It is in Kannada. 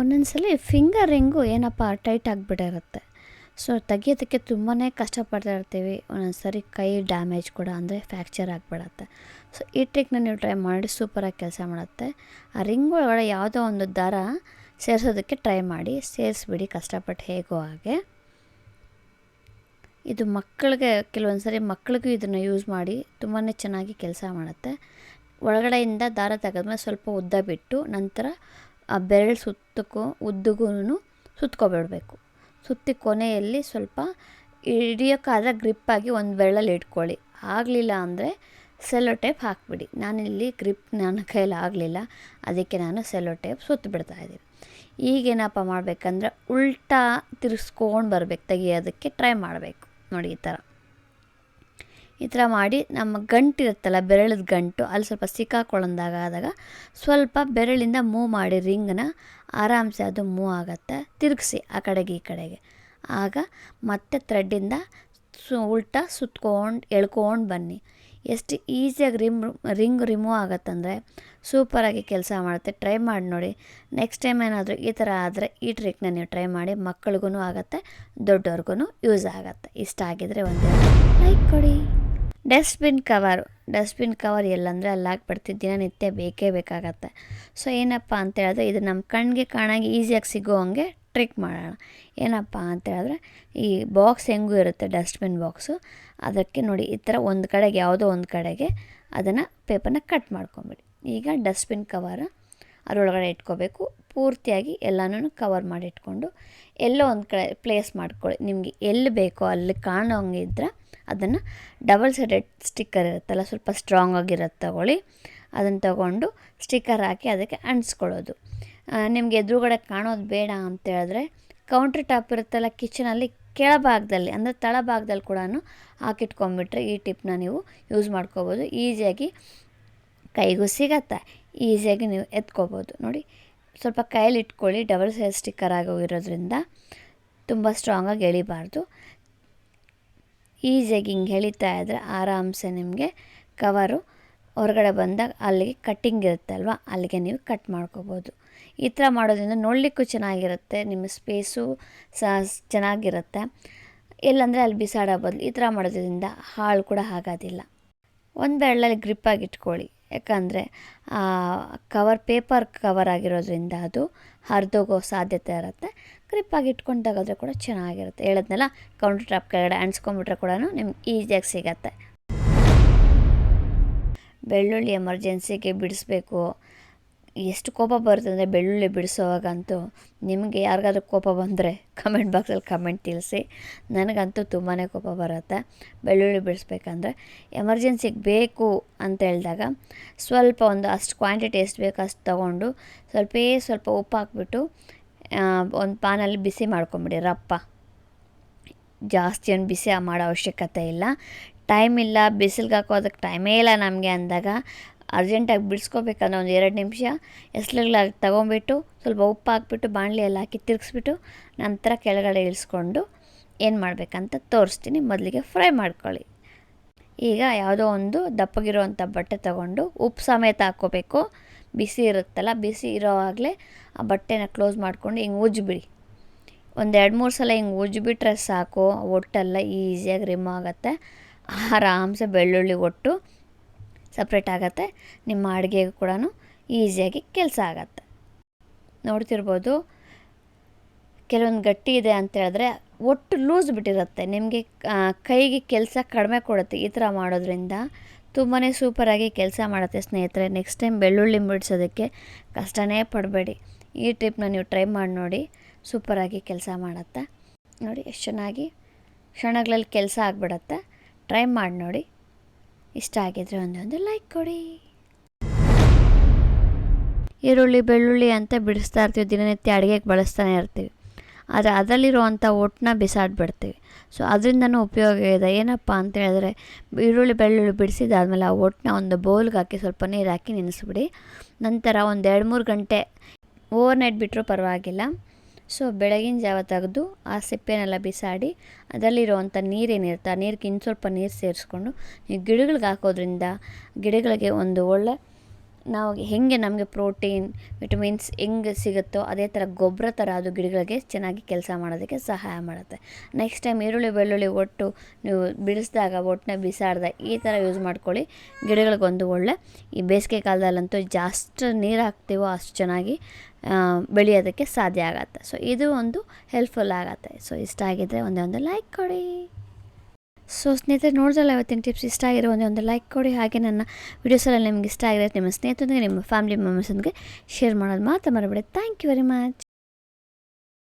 ಒಂದೊಂದು ಸಲ ಫಿಂಗರ್ ರಿಂಗು ಏನಪ್ಪ ಟೈಟ್ ಆಗಿಬಿಟ್ಟಿರುತ್ತೆ. ಸೊ ತೆಗಿಯೋದಕ್ಕೆ ತುಂಬಾ ಕಷ್ಟಪಡ್ತಾ ಇರ್ತೀವಿ. ಒಂದೊಂದು ಸರಿ ಕೈ ಡ್ಯಾಮೇಜ್ ಕೂಡ ಅಂದರೆ ಫ್ರ್ಯಾಕ್ಚರ್ ಆಗಿಬಿಡತ್ತೆ. ಸೊ ಈ ಟ್ರಿಕ್ನ ನೀವು ಟ್ರೈ ಮಾಡಿ ಸೂಪರಾಗಿ ಕೆಲಸ ಮಾಡುತ್ತೆ. ಆ ರಿಂಗ್ ಒಳಗಡೆ ಯಾವುದೋ ಒಂದು ದಾರ ಸೇರಿಸೋದಕ್ಕೆ ಟ್ರೈ ಮಾಡಿ. ಸೇರಿಸ್ಬಿಡಿ ಕಷ್ಟಪಟ್ಟು ಹೇಗೋ ಹಾಗೆ. ಇದು ಮಕ್ಕಳಿಗೆ ಕೆಲವೊಂದು ಸರಿ ಮಕ್ಕಳಿಗೂ ಇದನ್ನು ಯೂಸ್ ಮಾಡಿ ತುಂಬಾ ಚೆನ್ನಾಗಿ ಕೆಲಸ ಮಾಡುತ್ತೆ. ಒಳಗಡೆಯಿಂದ ದಾರ ತೆಗೆದ್ಮೇಲೆ ಸ್ವಲ್ಪ ಉದ್ದ ಬಿಟ್ಟು ನಂತರ ಆ ಬೆರಳು ಸುತ್ತಕ್ಕೂ ಉದ್ದಗೂ ಸುತ್ಕೊಬಿಡಬೇಕು. ಸುತ್ತಿ ಕೊನೆಯಲ್ಲಿ ಸ್ವಲ್ಪ ಹಿಡಿಯೋಕ್ಕಾದ್ರೆ ಗ್ರಿಪ್ಪಾಗಿ ಒಂದು ಬೆರಳಲ್ಲಿ ಇಟ್ಕೊಳ್ಳಿ. ಆಗಲಿಲ್ಲ ಅಂದರೆ ಸೆಲ್ಲೋ ಟೇಪ್ ಹಾಕಿಬಿಡಿ. ನಾನಿಲ್ಲಿ ಗ್ರಿಪ್ ನನ್ನ ಕೈಯಲ್ಲಿ ಆಗಲಿಲ್ಲ. ಅದಕ್ಕೆ ನಾನು ಸೆಲ್ಲೋ ಟೇಪ್ ಸುತ್ತಿಬಿಡ್ತಾ ಇದ್ದೀನಿ. ಈಗೇನಪ್ಪ ಮಾಡಬೇಕಂದ್ರೆ ಉಲ್ಟಾ ತಿರ್ಸ್ಕೊಂಡು ಬರ್ಬೇಕು. ತೆಗಿಯೋದಕ್ಕೆ ಟ್ರೈ ಮಾಡಬೇಕು. ನೋಡಿ ಈ ಥರ. ಈ ಥರ ಮಾಡಿ ನಮ್ಮ ಗಂಟು ಇರುತ್ತಲ್ಲ, ಬೆರಳದ ಗಂಟು, ಅಲ್ಲಿ ಸ್ವಲ್ಪ ಸಿಕ್ಕಾಕೊಳ್ಳೊಂದಾಗ ಆದಾಗ ಸ್ವಲ್ಪ ಬೆರಳಿಂದ ಮೂವ್ ಮಾಡಿ ರಿಂಗನ್ನ ಆರಾಮ್ಸೆ ಅದು ಮೂವ್ ಆಗುತ್ತೆ. ತಿರುಗಿಸಿ ಆ ಕಡೆಗೆ, ಈ ಕಡೆಗೆ. ಆಗ ಮತ್ತೆ ಥ್ರೆಡ್ಡಿಂದ ಸು, ಉಲ್ಟಾ ಸುತ್ಕೊಂಡು, ಎಳ್ಕೊಂಡು ಬನ್ನಿ. ಎಷ್ಟು ಈಸಿಯಾಗಿ ರಿಮ್ ರಿಂಗ್ ರಿಮೂವ್ ಆಗುತ್ತಂದರೆ ಸೂಪರಾಗಿ ಕೆಲಸ ಮಾಡುತ್ತೆ. ಟ್ರೈ ಮಾಡಿ ನೋಡಿ. ನೆಕ್ಸ್ಟ್ ಟೈಮ್ ಏನಾದರೂ ಈ ಥರ ಆದರೆ ಈ ಟ್ರಿಕ್ನ ನೀವು ಟ್ರೈ ಮಾಡಿ ಮಕ್ಕಳಿಗೂ ಆಗುತ್ತೆ ದೊಡ್ಡವ್ರಿಗೂ ಯೂಸ್ ಆಗುತ್ತೆ. ಇಷ್ಟ ಆಗಿದರೆ ಒಂದು ಲೈಕ್ ಕೊಡಿ. ಡಸ್ಟ್ಬಿನ್ ಕವರು ಡಸ್ಟ್ಬಿನ್ ಕವರ್ ಎಲ್ಲಂದರೆ ಅಲ್ಲಿ ಹಾಕ್ಬಿಡ್ತೀವಿ ದಿನನಿತ್ಯ ಬೇಕೇ ಬೇಕಾಗತ್ತೆ. ಸೊ ಏನಪ್ಪ ಅಂತ ಹೇಳಿದ್ರೆ ಇದು ನಮ್ಮ ಕಣ್ಣಿಗೆ ಕಾಣಾಗಿ ಈಸಿಯಾಗಿ ಸಿಗೋ ಹಂಗೆ ಟ್ರಿಕ್ ಮಾಡೋಣ. ಏನಪ್ಪ ಅಂತ ಹೇಳಿದ್ರೆ ಈ ಬಾಕ್ಸ್ ಹೆಂಗೂ ಇರುತ್ತೆ ಡಸ್ಟ್ಬಿನ್ ಬಾಕ್ಸು ಅದಕ್ಕೆ ನೋಡಿ ಈ ಥರ ಒಂದು ಕಡೆಗೆ, ಯಾವುದೋ ಒಂದು ಕಡೆಗೆ ಅದನ್ನು ಪೇಪರ್ನ ಕಟ್ ಮಾಡ್ಕೊಂಬಿಡಿ. ಈಗ ಡಸ್ಟ್ಬಿನ್ ಕವರ್ ಅದರೊಳಗಡೆ ಇಟ್ಕೋಬೇಕು. ಪೂರ್ತಿಯಾಗಿ ಎಲ್ಲನೂ ಕವರ್ ಮಾಡಿ ಇಟ್ಕೊಂಡು ಎಲ್ಲೋ ಒಂದು ಕಡೆ ಪ್ಲೇಸ್ ಮಾಡ್ಕೊಳ್ಳಿ. ನಿಮಗೆ ಎಲ್ಲಿ ಬೇಕೋ ಅಲ್ಲಿ ಕಾಣೋ ಹಂಗೆ ಅದನ್ನು ಡಬಲ್ ಸೈಡೆಡ್ ಸ್ಟಿಕ್ಕರ್ ಇರುತ್ತಲ್ಲ, ಸ್ವಲ್ಪ ಸ್ಟ್ರಾಂಗ್ ಆಗಿರೋದು ತಗೊಳ್ಳಿ. ಅದನ್ನು ತಗೊಂಡು ಸ್ಟಿಕ್ಕರ್ ಹಾಕಿ ಅದಕ್ಕೆ ಅಂಟಿಸ್ಕೊಳ್ಳೋದು. ನಿಮಗೆ ಎದುರುಗಡೆ ಕಾಣೋದು ಬೇಡ ಅಂತ ಹೇಳಿದ್ರೆ ಕೌಂಟ್ರ್ ಟಾಪ್ ಇರುತ್ತಲ್ಲ ಕಿಚನಲ್ಲಿ ಕೆಳಭಾಗದಲ್ಲಿ, ಅಂದರೆ ತಳಭಾಗದಲ್ಲಿ ಕೂಡ ಹಾಕಿಟ್ಕೊಂಡ್ಬಿಟ್ರೆ ಈ ಟಿಪ್ನ ನೀವು ಯೂಸ್ ಮಾಡ್ಕೋಬೋದು. ಈಸಿಯಾಗಿ ಕೈಗೂ ಸಿಗತ್ತೆ. ಈಸಿಯಾಗಿ ನೀವು ಎತ್ಕೋಬೋದು. ನೋಡಿ, ಸ್ವಲ್ಪ ಕೈಯಲ್ಲಿ ಇಟ್ಕೊಳ್ಳಿ ಡಬಲ್ ಸೈಡ್ ಸ್ಟಿಕ್ಕರ್ ಆಗೋಗಿರೋದ್ರಿಂದ ತುಂಬ ಸ್ಟ್ರಾಂಗಾಗಿ ಎಳಿಬಾರ್ದು. ಈಸಿಯಾಗಿ ಹಿಂಗೆ ಎಳಿತಾ ಇದ್ದರೆ ಆರಾಮ್ಸೆ ನಿಮಗೆ ಕವರು ಹೊರಗಡೆ ಬಂದಾಗ ಅಲ್ಲಿಗೆ ಕಟ್ಟಿಂಗ್ ಇರುತ್ತಲ್ವ, ಅಲ್ಲಿಗೆ ನೀವು ಕಟ್ ಮಾಡ್ಕೋಬೋದು. ಈ ಥರ ಮಾಡೋದ್ರಿಂದ ನೋಡಲಿಕ್ಕೂ ಚೆನ್ನಾಗಿರುತ್ತೆ, ನಿಮ್ಮ ಸ್ಪೇಸು ಸಹ ಚೆನ್ನಾಗಿರುತ್ತೆ. ಎಲ್ಲಂದರೆ ಅಲ್ಲಿ ಬಿಸಾಡೋ ಬದಲು ಈ ಥರ ಮಾಡೋದ್ರಿಂದ ಹಾಳು ಕೂಡ ಆಗೋದಿಲ್ಲ. ಒಂದು ಬೆರಳಲ್ಲಿ ಗ್ರಿಪ್ಪಾಗಿ ಇಟ್ಕೊಳ್ಳಿ. ಯಾಕಂದರೆ ಕವರ್ ಪೇಪರ್ ಕವರ್ ಆಗಿರೋದ್ರಿಂದ ಅದು ಹರಿದೋಗೋ ಸಾಧ್ಯತೆ ಇರುತ್ತೆ. ಗ್ರಿಪ್ಪಾಗಿ ಇಟ್ಕೊಂಡು ತೆಗೆದ್ರೆ ಕೂಡ ಚೆನ್ನಾಗಿರುತ್ತೆ. ಹೇಳಿದ್ನಲ್ಲ ಕೌಂಟರ್ ಟಾಪ್ ಕೆಳಗಡೆ ಅಂಟ್ಸ್ಕೊಂಬಿಟ್ರೆ ಕೂಡ ನಿಮ್ಗೆ ಈಸಿಯಾಗಿ ಸಿಗತ್ತೆ. ಬೆಳ್ಳುಳ್ಳಿ ಎಮರ್ಜೆನ್ಸಿಗೆ ಬಿಡಿಸ್ಬೇಕು. ಎಷ್ಟು ಕೋಪ ಬರುತ್ತೆ ಅಂದರೆ ಬೆಳ್ಳುಳ್ಳಿ ಬಿಡಿಸೋವಾಗಂತೂ ನಿಮಗೆ ಯಾರಿಗಾದ್ರೂ ಕೋಪ ಬಂದರೆ ಕಮೆಂಟ್ ಬಾಕ್ಸಲ್ಲಿ ಕಮೆಂಟ್ ತಿಳಿಸಿ. ನನಗಂತೂ ತುಂಬಾ ಕೋಪ ಬರುತ್ತೆ. ಬೆಳ್ಳುಳ್ಳಿ ಬಿಡಿಸ್ಬೇಕಂದ್ರೆ ಎಮರ್ಜೆನ್ಸಿಗೆ ಬೇಕು ಅಂತ ಹೇಳಿದಾಗ ಸ್ವಲ್ಪ ಒಂದು ಅಷ್ಟು ಕ್ವಾಂಟಿಟಿ ಎಷ್ಟು ಬೇಕು ಅಷ್ಟು ತೊಗೊಂಡು ಸ್ವಲ್ಪೇ ಸ್ವಲ್ಪ ಉಪ್ಪು ಹಾಕ್ಬಿಟ್ಟು ಒಂದು ಪಾನಲ್ಲಿ ಬಿಸಿ ಮಾಡ್ಕೊಂಬಿಡಿ ರಪ್ಪ. ಜಾಸ್ತಿ ಏನು ಬಿಸಿ ಮಾಡೋ ಅವಶ್ಯಕತೆ ಇಲ್ಲ. ಟೈಮ್ ಇಲ್ಲ, ಬಿಸಿಲ್ಗೆ ಹಾಕೋದಕ್ಕೆ ಟೈಮೇ ಇಲ್ಲ ನಮಗೆ ಅಂದಾಗ ಅರ್ಜೆಂಟಾಗಿ ಬಿಡಿಸ್ಕೋಬೇಕಂದ್ರೆ ಒಂದು ಎರಡು ನಿಮಿಷ ಎಸ್ಲುಗಳಾಗಿ ತೊಗೊಂಬಿಟ್ಟು ಸ್ವಲ್ಪ ಉಪ್ಪು ಹಾಕ್ಬಿಟ್ಟು ಬಾಣಲಿಯಲ್ಲಿ ಹಾಕಿ ತಿರುಗಿಸ್ಬಿಟ್ಟು ನಂತರ ಕೆಳಗಡೆ ಇಳಿಸ್ಕೊಂಡು ಏನು ಮಾಡಬೇಕಂತ ತೋರಿಸ್ತೀನಿ. ಮೊದಲಿಗೆ ಫ್ರೈ ಮಾಡ್ಕೊಳ್ಳಿ. ಈಗ ಯಾವುದೋ ಒಂದು ದಪ್ಪಗಿರುವಂಥ ಬಟ್ಟೆ ತಗೊಂಡು ಉಪ್ಪು ಸಮೇತ ಹಾಕ್ಕೋಬೇಕು. ಬಿಸಿ ಇರುತ್ತಲ್ಲ, ಬಿಸಿ ಇರೋವಾಗಲೇ ಆ ಬಟ್ಟೆನ ಕ್ಲೋಸ್ ಮಾಡಿಕೊಂಡು ಹಿಂಗೆ ಉಜ್ಜಿಬಿಡಿ. ಒಂದು ಎರಡು ಮೂರು ಸಲ ಹಿಂಗೆ ಉಜ್ಜಿಬಿಟ್ರೆ ಸಾಕು, ಒಟ್ಟೆಲ್ಲ ಈಸಿಯಾಗಿ ರಿಮ್ ಆಗುತ್ತೆ. ಆರಾಮ್ಸೆ ಬೆಳ್ಳುಳ್ಳಿ ಒಟ್ಟು ಸಪ್ರೇಟ್ ಆಗುತ್ತೆ. ನಿಮ್ಮ ಅಡುಗೆಗೂ ಕೂಡ ಈಸಿಯಾಗಿ ಕೆಲಸ ಆಗತ್ತೆ. ನೋಡ್ತಿರ್ಬೋದು, ಕೆಲವೊಂದು ಗಟ್ಟಿ ಇದೆ ಅಂತ ಹೇಳಿದ್ರೆ ಒಟ್ಟು ಲೂಸ್ ಬಿಟ್ಟಿರುತ್ತೆ. ನಿಮಗೆ ಕೈಗೆ ಕೆಲಸ ಕಡಿಮೆ ಕೊಡುತ್ತೆ ಈ ಥರ ಮಾಡೋದ್ರಿಂದ. ತುಂಬಾ ಸೂಪರಾಗಿ ಕೆಲಸ ಮಾಡುತ್ತೆ ಸ್ನೇಹಿತರೆ. ನೆಕ್ಸ್ಟ್ ಟೈಮ್ ಬೆಳ್ಳುಳ್ಳಿ ಬಿಡಿಸೋದಕ್ಕೆ ಕಷ್ಟನೇ ಪಡಬೇಡಿ. ಈ ಟ್ರಿಪ್ನ ನೀವು ಟ್ರೈ ಮಾಡಿ ನೋಡಿ ಸೂಪರಾಗಿ ಕೆಲಸ ಮಾಡುತ್ತೆ. ನೋಡಿ, ಎಷ್ಟು ಚೆನ್ನಾಗಿ ಕ್ಷಣಗಳಲ್ಲಿ ಕೆಲಸ ಆಗಿಬಿಡತ್ತೆ. ಟ್ರೈ ಮಾಡಿ ನೋಡಿ. ಇಷ್ಟ ಆಗಿದ್ರೆ ಒಂದೊಂದು ಲೈಕ್ ಕೊಡಿ. ಈರುಳ್ಳಿ, ಬೆಳ್ಳುಳ್ಳಿ ಅಂತ ಬಿಡಿಸ್ತಾ ಇರ್ತೀವಿ. ದಿನನಿತ್ಯ ಅಡುಗೆಗೆ ಬಳಸ್ತಾನೆ ಇರ್ತೀವಿ. ಆದರೆ ಅದರಲ್ಲಿರುವಂಥ ಒಟ್ಟನ್ನ ಬಿಸಾಡ್ಬಿಡ್ತೀವಿ. ಸೊ ಅದರಿಂದನೂ ಉಪಯೋಗ ಇದೆ. ಏನಪ್ಪ ಅಂತ ಹೇಳಿದ್ರೆ, ಈರುಳ್ಳಿ, ಬೆಳ್ಳುಳ್ಳಿ ಬಿಡಿಸಿದಾದ್ಮೇಲೆ ಆ ಒಟ್ಟನ್ನ ಒಂದು ಬೌಲ್ಗೆ ಹಾಕಿ ಸ್ವಲ್ಪ ನೀರು ಹಾಕಿ ನೆನೆಸ್ಬಿಡಿ ನಂತರ ಒಂದು ಎರಡು ಮೂರು ಗಂಟೆ ಓವರ್ ನೈಟ್ ಬಿಟ್ಟರೂ ಪರವಾಗಿಲ್ಲ. ಸೊ ಬೆಳಗಿನ ಜಾವ ತೆಗೆದು ಆ ಸಿಪ್ಪೆನೆಲ್ಲ ಬಿಸಾಡಿ ಅದರಲ್ಲಿರುವಂಥ ನೀರೇನಿರುತ್ತೆ ಆ ನೀರಿಗೆ ಇನ್ನು ಸ್ವಲ್ಪ ನೀರು ಸೇರಿಸ್ಕೊಂಡು ಈ ಗಿಡಗಳಿಗೆ ಹಾಕೋದ್ರಿಂದ ಗಿಡಗಳಿಗೆ ಒಂದು ಒಳ್ಳೆ ನಾವು ಹೆಂಗೆ ನಮಗೆ ಪ್ರೋಟೀನ್, ವಿಟಮಿನ್ಸ್ ಹೆಂಗೆ ಸಿಗುತ್ತೋ ಅದೇ ಥರ ಗೊಬ್ಬರ ಥರ ಅದು ಗಿಡಗಳಿಗೆ ಚೆನ್ನಾಗಿ ಕೆಲಸ ಮಾಡೋದಕ್ಕೆ ಸಹಾಯ ಮಾಡುತ್ತೆ. ನೆಕ್ಸ್ಟ್ ಟೈಮ್ ಈರುಳ್ಳಿ, ಬೆಳ್ಳುಳ್ಳಿ ಒಟ್ಟು ನೀವು ಬಿಡಿಸಿದಾಗ ಒಟ್ಟನ್ನ ಬಿಸಾಡ್ದೆ ಈ ಥರ ಯೂಸ್ ಮಾಡ್ಕೊಳ್ಳಿ. ಗಿಡಗಳಿಗೊಂದು ಒಳ್ಳೆ, ಈ ಬೇಸಿಗೆ ಕಾಲದಲ್ಲಂತೂ ಜಾಸ್ತಿ ನೀರು ಹಾಕ್ತೀವೋ ಅಷ್ಟು ಚೆನ್ನಾಗಿ ಬೆಳೆಯೋದಕ್ಕೆ ಸಾಧ್ಯ ಆಗತ್ತೆ. ಸೊ ಇದು ಒಂದು ಹೆಲ್ಪ್ಫುಲ್ ಆಗುತ್ತೆ. ಸೊ ಇಷ್ಟ ಆಗಿದ್ದರೆ ಒಂದೇ ಒಂದು ಲೈಕ್ ಕೊಡಿ. ಸೊ ಸ್ನೇಹಿತರೆ ನೋಡಿದ್ರಲ್ಲ ಇವತ್ತಿನ ಟಿಪ್ಸ್ ಇಷ್ಟ ಆಗಿರೋ ಒಂದೇ ಒಂದು ಲೈಕ್ ಕೊಡಿ. ಹಾಗೆ ನನ್ನ ವೀಡಿಯೋಸಲ್ಲಿ ನಿಮ್ಗೆ ಇಷ್ಟ ಆಗಿರೋದು ನಿಮ್ಮ ಸ್ನೇಹಿತರೊಂದಿಗೆ, ನಿಮ್ಮ ಫ್ಯಾಮಿಲಿ ಮೆಂಬರ್ಸೊಂದಿಗೆ ಶೇರ್ ಮಾಡೋದು ಮಾತ್ರ ಮರಬೇಡಿ. Thank you very much